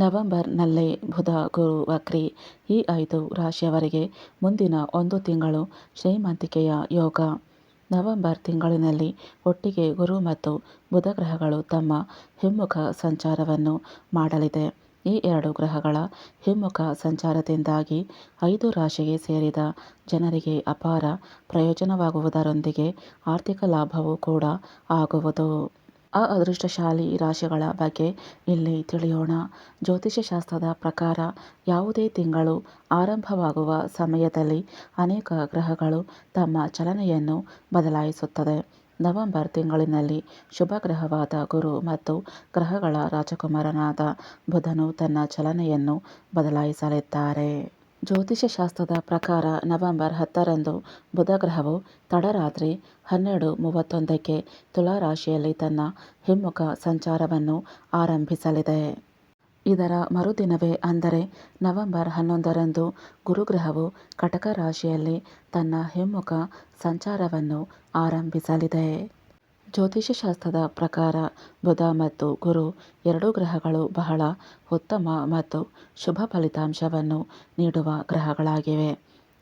ನವೆಂಬರ್ನಲ್ಲಿ ಬುಧ ಗುರು ವಕ್ರಿ ಈ ಐದು ರಾಶಿಯವರಿಗೆ ಮುಂದಿನ ಒಂದು ತಿಂಗಳು ಶ್ರೀಮಂತಿಕೆಯ ಯೋಗ. ನವೆಂಬರ್ ತಿಂಗಳಿನಲ್ಲಿ ಒಟ್ಟಿಗೆ ಗುರು ಮತ್ತು ಬುಧ ಗ್ರಹಗಳು ತಮ್ಮ ಹಿಮ್ಮುಖ ಸಂಚಾರವನ್ನು ಮಾಡಲಿದೆ. ಈ ಎರಡು ಗ್ರಹಗಳ ಹಿಮ್ಮುಖ ಸಂಚಾರದಿಂದಾಗಿ ಐದು ರಾಶಿಗೆ ಸೇರಿದ ಜನರಿಗೆ ಅಪಾರ ಪ್ರಯೋಜನವಾಗುವುದರೊಂದಿಗೆ ಆರ್ಥಿಕ ಲಾಭವೂ ಕೂಡ ಆಗುವುದು. ಆ ಅದೃಷ್ಟಶಾಲಿ ರಾಶಿಗಳ ಬಗ್ಗೆ ಇಲ್ಲಿ ತಿಳಿಯೋಣ. ಜ್ಯೋತಿಷ್ಯಶಾಸ್ತ್ರದ ಪ್ರಕಾರ ಯಾವುದೇ ತಿಂಗಳು ಆರಂಭವಾಗುವ ಸಮಯದಲ್ಲಿ ಅನೇಕ ಗ್ರಹಗಳು ತಮ್ಮ ಚಲನೆಯನ್ನು ಬದಲಾಯಿಸುತ್ತದೆ. ನವೆಂಬರ್ ತಿಂಗಳಿನಲ್ಲಿ ಶುಭ ಗ್ರಹವಾದ ಗುರು ಮತ್ತು ಗ್ರಹಗಳ ರಾಜಕುಮಾರನಾದ ಬುಧನು ತನ್ನ ಚಲನೆಯನ್ನು ಬದಲಾಯಿಸಲಿದ್ದಾರೆ. ಜ್ಯೋತಿಷ್ಯ ಶಾಸ್ತ್ರದ ಪ್ರಕಾರ ನವೆಂಬರ್ ಹತ್ತರಂದು ಬುಧಗ್ರಹವು ತಡರಾತ್ರಿ ಹನ್ನೆರಡು ಮೂವತ್ತೊಂದಕ್ಕೆ ತುಲಾರಾಶಿಯಲ್ಲಿ ತನ್ನ ಹಿಮ್ಮುಖ ಸಂಚಾರವನ್ನು ಆರಂಭಿಸಲಿದೆ. ಇದರ ಮರುದಿನವೇ ಅಂದರೆ ನವೆಂಬರ್ ಹನ್ನೊಂದರಂದು ಗುರುಗ್ರಹವು ಕಟಕ ರಾಶಿಯಲ್ಲಿ ತನ್ನ ಹಿಮ್ಮುಖ ಸಂಚಾರವನ್ನು ಆರಂಭಿಸಲಿದೆ. ಜ್ಯೋತಿಷ್ಯ ಶಾಸ್ತ್ರದ ಪ್ರಕಾರ ಬುಧ ಮತ್ತು ಗುರು ಎರಡೂ ಗ್ರಹಗಳು ಬಹಳ ಉತ್ತಮ ಮತ್ತು ಶುಭ ಫಲಿತಾಂಶವನ್ನು ನೀಡುವ ಗ್ರಹಗಳಾಗಿವೆ.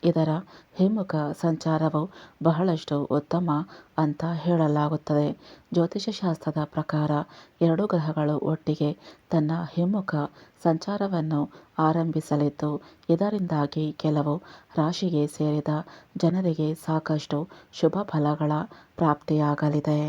ಇದರ ಹಿಮ್ಮುಖ ಸಂಚಾರವು ಬಹಳಷ್ಟು ಉತ್ತಮ ಅಂತ ಹೇಳಲಾಗುತ್ತದೆ. ಜ್ಯೋತಿಷ್ಯ ಶಾಸ್ತ್ರದ ಪ್ರಕಾರ ಎರಡು ಗ್ರಹಗಳು ಒಟ್ಟಿಗೆ ತನ್ನ ಹಿಮ್ಮುಖ ಸಂಚಾರವನ್ನು ಆರಂಭಿಸಲಿದ್ದು, ಇದರಿಂದಾಗಿ ಕೆಲವು ರಾಶಿಗೆ ಸೇರಿದ ಜನರಿಗೆ ಸಾಕಷ್ಟು ಶುಭ ಫಲಗಳ ಪ್ರಾಪ್ತಿಯಾಗಲಿದೆ.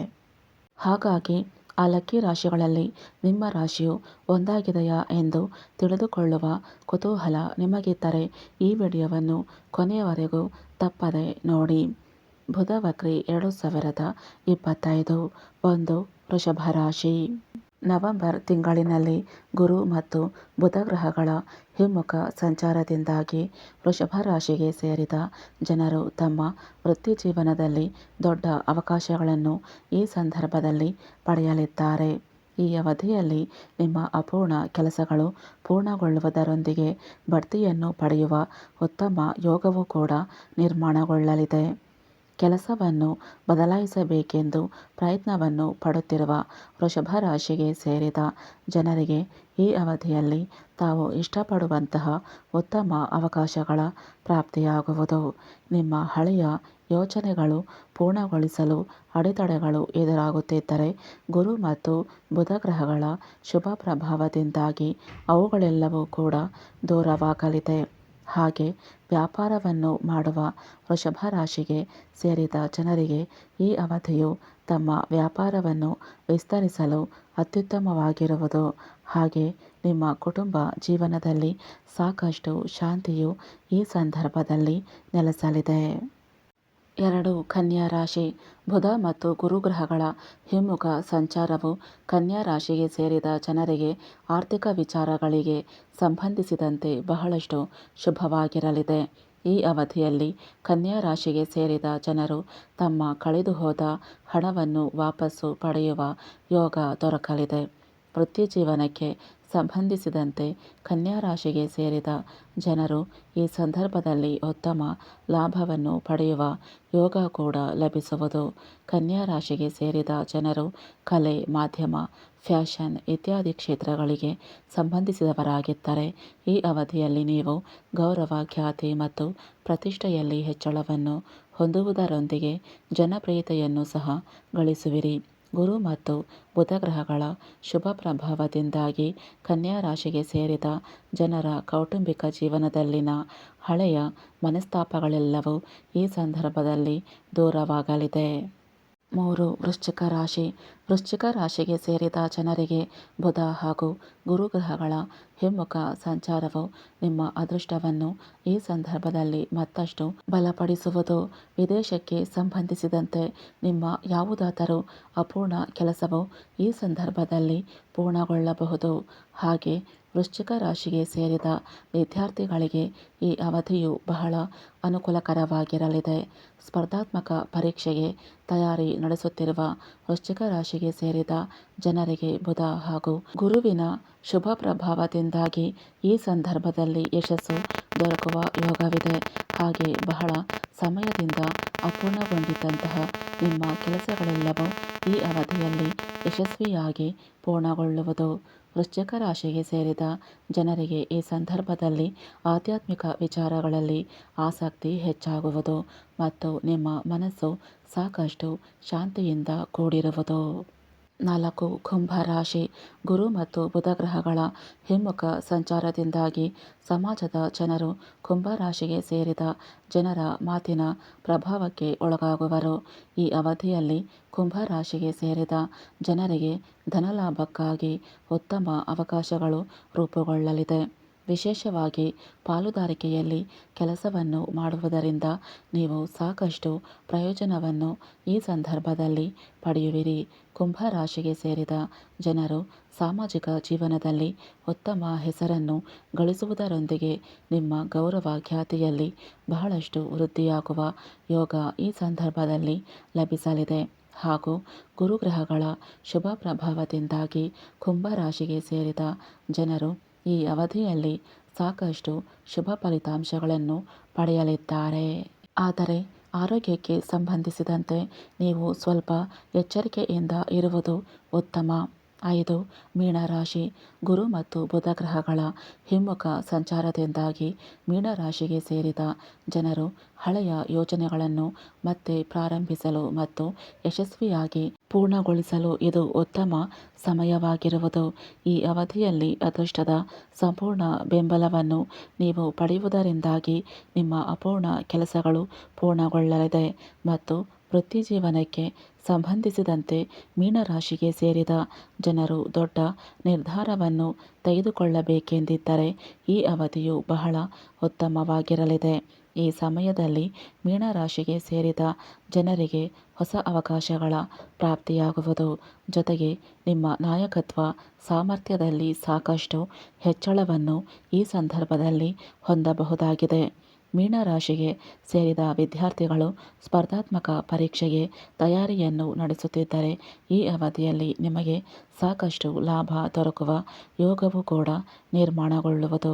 ಹಾಗಾಗಿ ಆ ಲಕ್ಕಿ ರಾಶಿಗಳಲ್ಲಿ ನಿಮ್ಮ ರಾಶಿಯು ಒಂದಾಗಿದೆಯಾ ಎಂದು ತಿಳಿದುಕೊಳ್ಳುವ ಕುತೂಹಲ ನಿಮಗಿದ್ದರೆ ಈ ವಿಡಿಯೋವನ್ನು ಕೊನೆಯವರೆಗೂ ತಪ್ಪದೆ ನೋಡಿ. ಬುಧವಕ್ರಿ ಎರಡು ಸಾವಿರದ ಇಪ್ಪತ್ತೈದು, ಒಂದು ವೃಷಭ ರಾಶಿ. ನವೆಂಬರ್ ತಿಂಗಳಿನಲ್ಲಿ ಗುರು ಮತ್ತು ಬುಧ ಗ್ರಹಗಳ ಹಿಮ್ಮುಖ ಸಂಚಾರದಿಂದಾಗಿ ವೃಷಭ ರಾಶಿಗೆ ಸೇರಿದ ಜನರು ತಮ್ಮ ವೃತ್ತಿ ಜೀವನದಲ್ಲಿ ದೊಡ್ಡ ಅವಕಾಶಗಳನ್ನು ಈ ಸಂದರ್ಭದಲ್ಲಿ ಪಡೆಯಲಿದ್ದಾರೆ. ಈ ಅವಧಿಯಲ್ಲಿ ನಿಮ್ಮ ಅಪೂರ್ಣ ಕೆಲಸಗಳು ಪೂರ್ಣಗೊಳ್ಳುವುದರೊಂದಿಗೆ ಬಡ್ತಿಯನ್ನು ಪಡೆಯುವ ಉತ್ತಮ ಯೋಗವೂ ಕೂಡ ನಿರ್ಮಾಣಗೊಳ್ಳಲಿದೆ. ಕೆಲಸವನ್ನು ಬದಲಾಯಿಸಬೇಕೆಂದು ಪ್ರಯತ್ನವನ್ನು ಪಡುತ್ತಿರುವ ವೃಷಭ ರಾಶಿಗೆ ಸೇರಿದ ಜನರಿಗೆ ಈ ಅವಧಿಯಲ್ಲಿ ತಾವು ಇಷ್ಟಪಡುವಂತಹ ಉತ್ತಮ ಅವಕಾಶಗಳ ಪ್ರಾಪ್ತಿಯಾಗುವುದು. ನಿಮ್ಮ ಹಳೆಯ ಯೋಚನೆಗಳು ಪೂರ್ಣಗೊಳಿಸಲು ಅಡೆತಡೆಗಳು ಎದುರಾಗುತ್ತಿದ್ದರೆ ಗುರು ಮತ್ತು ಬುಧ ಗ್ರಹಗಳ ಶುಭ ಪ್ರಭಾವದಿಂದಾಗಿ ಅವುಗಳೆಲ್ಲವೂ ಕೂಡ ದೂರವಾಗಲಿದೆ. ಹಾಗೆ ವ್ಯಾಪಾರವನ್ನು ಮಾಡುವ ವೃಷಭ ರಾಶಿಗೆ ಸೇರಿದ ಜನರಿಗೆ ಈ ಅವಧಿಯು ತಮ್ಮ ವ್ಯಾಪಾರವನ್ನು ವಿಸ್ತರಿಸಲು ಅತ್ಯುತ್ತಮವಾಗಿರುವುದು. ಹಾಗೆ ನಿಮ್ಮ ಕುಟುಂಬ ಜೀವನದಲ್ಲಿ ಸಾಕಷ್ಟು ಶಾಂತಿಯು ಈ ಸಂದರ್ಭದಲ್ಲಿ ನೆಲೆಸಲಿದೆ. ಎರಡು ಕನ್ಯಾ ರಾಶಿ, ಬುಧ ಮತ್ತು ಗುರುಗ್ರಹಗಳ ಹಿಮ್ಮುಖ ಸಂಚಾರವು ಕನ್ಯಾ ರಾಶಿಗೆ ಸೇರಿದ ಜನರಿಗೆ ಆರ್ಥಿಕ ವಿಚಾರಗಳಿಗೆ ಸಂಬಂಧಿಸಿದಂತೆ ಬಹಳಷ್ಟು ಶುಭವಾಗಿರಲಿದೆ. ಈ ಅವಧಿಯಲ್ಲಿ ಕನ್ಯಾ ರಾಶಿಗೆ ಸೇರಿದ ಜನರು ತಮ್ಮ ಕಳೆದುಹೋದ ಹಣವನ್ನು ವಾಪಸ್ಸು ಪಡೆಯುವ ಯೋಗ ದೊರಕಲಿದೆ. ವೃತ್ತಿಜೀವನಕ್ಕೆ ಸಂಬಂಧಿಸಿದಂತೆ ಕನ್ಯಾ ರಾಶಿಗೆ ಸೇರಿದ ಜನರು ಈ ಸಂದರ್ಭದಲ್ಲಿ ಉತ್ತಮ ಲಾಭವನ್ನು ಪಡೆಯುವ ಯೋಗ ಕೂಡ ಲಭಿಸುವುದು. ಕನ್ಯಾ ರಾಶಿಗೆ ಸೇರಿದ ಜನರು ಕಲೆ, ಮಾಧ್ಯಮ, ಫ್ಯಾಷನ್ ಇತ್ಯಾದಿ ಕ್ಷೇತ್ರಗಳಿಗೆ ಸಂಬಂಧಿಸಿದವರಾಗಿದ್ದರೆ ಈ ಅವಧಿಯಲ್ಲಿ ನೀವು ಗೌರವ, ಖ್ಯಾತಿ ಮತ್ತು ಪ್ರತಿಷ್ಠೆಯಲ್ಲಿ ಹೆಚ್ಚಳವನ್ನು ಹೊಂದುವುದರೊಂದಿಗೆ ಜನಪ್ರಿಯತೆಯನ್ನು ಸಹ ಗಳಿಸುವಿರಿ. ಗುರು ಮತ್ತು ಬುಧ ಗ್ರಹಗಳ ಶುಭ ಪ್ರಭಾವದಿಂದಾಗಿ ಕನ್ಯಾ ರಾಶಿಗೆ ಸೇರಿದ ಜನರ ಕೌಟುಂಬಿಕ ಜೀವನದಲ್ಲಿನ ಹಳೆಯ ಮನಸ್ತಾಪಗಳೆಲ್ಲವೂ ಈ ಸಂದರ್ಭದಲ್ಲಿ ದೂರವಾಗಲಿದೆ. ಮೂರು ವೃಶ್ಚಿಕ ರಾಶಿ ವೃಶ್ಚಿಕ ರಾಶಿಗೆ ಸೇರಿದ ಜನರಿಗೆ ಬುಧ ಹಾಗೂ ಗುರುಗ್ರಹಗಳ ಹಿಮ್ಮುಖ ಸಂಚಾರವು ನಿಮ್ಮ ಅದೃಷ್ಟವನ್ನು ಈ ಸಂದರ್ಭದಲ್ಲಿ ಮತ್ತಷ್ಟು ಬಲಪಡಿಸುವುದು, ವಿದೇಶಕ್ಕೆ ಸಂಬಂಧಿಸಿದಂತೆ ನಿಮ್ಮ ಯಾವುದಾದರೂ ಅಪೂರ್ಣ ಕೆಲಸವು ಈ ಸಂದರ್ಭದಲ್ಲಿ ಪೂರ್ಣಗೊಳ್ಳಬಹುದು. ಹಾಗೆ ವೃಶ್ಚಿಕ ರಾಶಿಗೆ ಸೇರಿದ ವಿದ್ಯಾರ್ಥಿಗಳಿಗೆ ಈ ಅವಧಿಯು ಬಹಳ ಅನುಕೂಲಕರವಾಗಿರಲಿದೆ. ಸ್ಪರ್ಧಾತ್ಮಕ ಪರೀಕ್ಷೆಗೆ ತಯಾರಿ ನಡೆಸುತ್ತಿರುವ ವೃಶ್ಚಿಕ ರಾಶಿಗೆ ಸೇರಿದ ಜನರಿಗೆ ಬುಧ ಹಾಗೂ ಗುರುವಿನ ಶುಭ ಪ್ರಭಾವದಿಂದಾಗಿ ಈ ಸಂದರ್ಭದಲ್ಲಿ ಯಶಸ್ಸು ದೊರಕುವ ಯೋಗವಿದೆ. ಹಾಗೆ ಬಹಳ ಸಮಯದಿಂದ ಅಪೂರ್ಣಗೊಂಡಿದ್ದಂತಹ ನಿಮ್ಮ ಕೆಲಸಗಳೆಲ್ಲವೂ ಈ ಅವಧಿಯಲ್ಲಿ ಯಶಸ್ವಿಯಾಗಿ ಪೂರ್ಣಗೊಳ್ಳುವುದು. ವೃಶ್ಚಿಕ ರಾಶಿಗೆ ಸೇರಿದ ಜನರಿಗೆ ಈ ಸಂದರ್ಭದಲ್ಲಿ ಆಧ್ಯಾತ್ಮಿಕ ವಿಚಾರಗಳಲ್ಲಿ ಆಸಕ್ತಿ ಹೆಚ್ಚಾಗುವುದು ಮತ್ತು ನಿಮ್ಮ ಮನಸ್ಸು ಸಾಕಷ್ಟು ಶಾಂತಿಯಿಂದ ಕೂಡಿರುವುದು. ನಾಲ್ಕು ಕುಂಭ ರಾಶಿ ಗುರು ಮತ್ತು ಬುಧ ಗ್ರಹಗಳ ಹಿಮ್ಮುಖ ಸಂಚಾರದಿಂದಾಗಿ ಸಮಾಜದ ಜನರು ಕುಂಭ ರಾಶಿಗೆ ಸೇರಿದ ಜನರ ಮಾತಿನ ಪ್ರಭಾವಕ್ಕೆ ಒಳಗಾಗುವರು. ಈ ಅವಧಿಯಲ್ಲಿ ಕುಂಭ ರಾಶಿಗೆ ಸೇರಿದ ಜನರಿಗೆ ಧನಲಾಭಕ್ಕಾಗಿ ಉತ್ತಮ ಅವಕಾಶಗಳು ರೂಪುಗೊಳ್ಳಲಿದೆ. ವಿಶೇಷವಾಗಿ ಪಾಲುದಾರಿಕೆಯಲ್ಲಿ ಕೆಲಸವನ್ನು ಮಾಡುವುದರಿಂದ ನೀವು ಸಾಕಷ್ಟು ಪ್ರಯೋಜನವನ್ನು ಈ ಸಂದರ್ಭದಲ್ಲಿ ಪಡೆಯುವಿರಿ. ಕುಂಭ ರಾಶಿಗೆ ಸೇರಿದ ಜನರು ಸಾಮಾಜಿಕ ಜೀವನದಲ್ಲಿ ಉತ್ತಮ ಹೆಸರನ್ನು ಗಳಿಸುವುದರೊಂದಿಗೆ ನಿಮ್ಮ ಗೌರವ ಖ್ಯಾತಿಯಲ್ಲಿ ಬಹಳಷ್ಟು ವೃದ್ಧಿಯಾಗುವ ಯೋಗ ಈ ಸಂದರ್ಭದಲ್ಲಿ ಲಭಿಸಲಿದೆ. ಹಾಗೂ ಗುರುಗ್ರಹಗಳ ಶುಭ ಪ್ರಭಾವದಿಂದಾಗಿ ಕುಂಭ ರಾಶಿಗೆ ಸೇರಿದ ಜನರು ಈ ಅವಧಿಯಲ್ಲಿ ಸಾಕಷ್ಟು ಶುಭ ಫಲಿತಾಂಶಗಳನ್ನು ಪಡೆಯಲಿದ್ದಾರೆ. ಆದರೆ ಆರೋಗ್ಯಕ್ಕೆ ಸಂಬಂಧಿಸಿದಂತೆ ನೀವು ಸ್ವಲ್ಪ ಎಚ್ಚರಿಕೆಯಿಂದ ಇರುವುದು ಉತ್ತಮ. ಐದು, ಮೀನರಾಶಿ. ಗುರು ಮತ್ತು ಬುಧ ಗ್ರಹಗಳ ಹಿಮ್ಮುಖ ಸಂಚಾರದಿಂದಾಗಿ ಮೀನರಾಶಿಗೆ ಸೇರಿದ ಜನರು ಹಳೆಯ ಯೋಜನೆಗಳನ್ನು ಮತ್ತೆ ಪ್ರಾರಂಭಿಸಲು ಮತ್ತು ಯಶಸ್ವಿಯಾಗಿ ಪೂರ್ಣಗೊಳಿಸಲು ಇದು ಉತ್ತಮ ಸಮಯವಾಗಿರುವುದು. ಈ ಅವಧಿಯಲ್ಲಿ ಅದೃಷ್ಟದ ಸಂಪೂರ್ಣ ಬೆಂಬಲವನ್ನು ನೀವು ಪಡೆಯುವುದರಿಂದಾಗಿ ನಿಮ್ಮ ಅಪೂರ್ಣ ಕೆಲಸಗಳು ಪೂರ್ಣಗೊಳ್ಳಲಿದೆ ಮತ್ತು ವೃತ್ತಿಜೀವನಕ್ಕೆ ಸಂಬಂಧಿಸಿದಂತೆ ಮೀನರಾಶಿಗೆ ಸೇರಿದ ಜನರು ದೊಡ್ಡ ನಿರ್ಧಾರವನ್ನು ತೆಗೆದುಕೊಳ್ಳಬೇಕೆಂದಿದ್ದರೆ ಈ ಅವಧಿಯು ಬಹಳ ಉತ್ತಮವಾಗಿರಲಿದೆ. ಈ ಸಮಯದಲ್ಲಿ ಮೀನರಾಶಿಗೆ ಸೇರಿದ ಜನರಿಗೆ ಹೊಸ ಅವಕಾಶಗಳ ಪ್ರಾಪ್ತಿಯಾಗುವುದು. ಜೊತೆಗೆ ನಿಮ್ಮ ನಾಯಕತ್ವ ಸಾಮರ್ಥ್ಯದಲ್ಲಿ ಸಾಕಷ್ಟು ಹೆಚ್ಚಳವನ್ನು ಈ ಸಂದರ್ಭದಲ್ಲಿ ಹೊಂದಬಹುದಾಗಿದೆ. ಮೀನರಾಶಿಗೆ ಸೇರಿದ ವಿದ್ಯಾರ್ಥಿಗಳು ಸ್ಪರ್ಧಾತ್ಮಕ ಪರೀಕ್ಷೆಗೆ ತಯಾರಿಯನ್ನು ನಡೆಸುತ್ತಿದ್ದರೆ ಈ ಅವಧಿಯಲ್ಲಿ ನಿಮಗೆ ಸಾಕಷ್ಟು ಲಾಭ ದೊರಕುವ ಯೋಗವೂ ಕೂಡ ನಿರ್ಮಾಣಗೊಳ್ಳುವುದು.